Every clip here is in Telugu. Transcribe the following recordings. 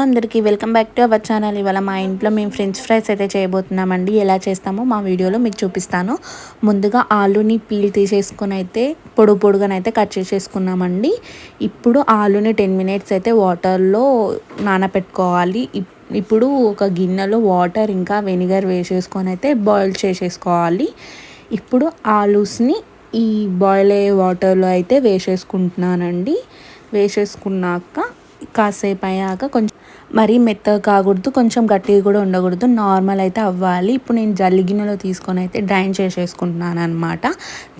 అందరికీ welcome back to our channel. ఇవాళ మా ఇంట్లో మేము ఫ్రెంచ్ ఫ్రైస్ అయితే చేయబోతున్నామండి. ఎలా చేస్తామో మా వీడియోలో మీకు చూపిస్తాను. ముందుగా ఆలుని పీల్ తీసేసుకొని అయితే పొడుగు పొడుగునైతే కట్ చేసేసుకున్నామండి. ఇప్పుడు ఆలుని టెన్ మినిట్స్ అయితే వాటర్లో నానబెట్టుకోవాలి ఇప్- ఇప్పుడు ఒక గిన్నెలో వాటర్ ఇంకా వెనిగర్ వేసేసుకొని అయితే బాయిల్ చేసేసుకోవాలి. ఇప్పుడు ఆలూస్ని ఈ బాయిల్ అయ్యే వాటర్లో అయితే వేసేసుకుంటున్నానండి. వేసేసుకున్నాక కాసేపు అయ్యాక కొంచెం మరీ మెత్తగా కాకూడదు కొంచెం గట్టిగా కూడా ఉండకూడదు. నార్మల్ అయితే అవ్వాలి. ఇప్పుడు నేను జల్లి గిన్నెలో తీసుకొని అయితే డ్రైన్ చేసేసుకుంటున్నాను అనమాట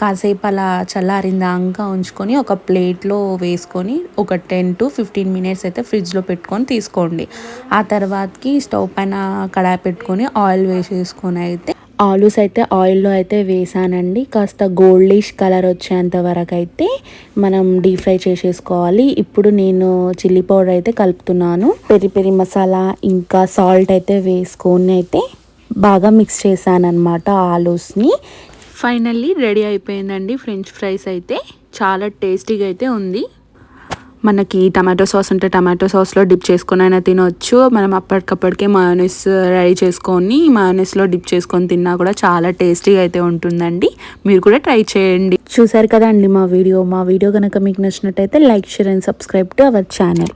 కాసేపు అలా చల్లారిందాక ఉంచుకొని ఒక ప్లేట్లో వేసుకొని ఒక టెన్ టు ఫిఫ్టీన్ మినిట్స్ అయితే ఫ్రిడ్జ్లో పెట్టుకొని తీసుకోండి. ఆ తర్వాతకి స్టవ్ పైన కడాయి పెట్టుకొని ఆయిల్ వేసేసుకొని అయితే ఆలూస్ అయితే ఆయిల్లో అయితే వేసానండి. కాస్త గోల్డిష్ కలర్ వచ్చేంత వరకు అయితే మనం డీప్ ఫ్రై చేసేసుకోవాలి. ఇప్పుడు నేను చిల్లీ పౌడర్ అయితే కలుపుతున్నాను. పెరి పెరి మసాలా ఇంకా సాల్ట్ అయితే వేసుకొని అయితే బాగా మిక్స్ చేశానమాట ఆలూస్ని. ఫైనల్లీ రెడీ అయిపోయిందండి ఫ్రెంచ్ ఫ్రైస్ అయితే. చాలా టేస్టీగా అయితే ఉంది. మనకి టమాటో సాస్ ఉంటే టమాటో సాస్లో డిప్ చేసుకొని అయినా తినొచ్చు. మనం అప్పటికప్పటికే మయోనీస్ రెడీ చేసుకొని మయోనీస్లో డిప్ చేసుకొని తిన్నా కూడా చాలా టేస్టీగా అయితే ఉంటుందండి. మీరు కూడా ట్రై చేయండి. చూసారు కదా అండి మా వీడియో. మా వీడియో కనుక మీకు నచ్చినట్టయితే like share and subscribe to our channel.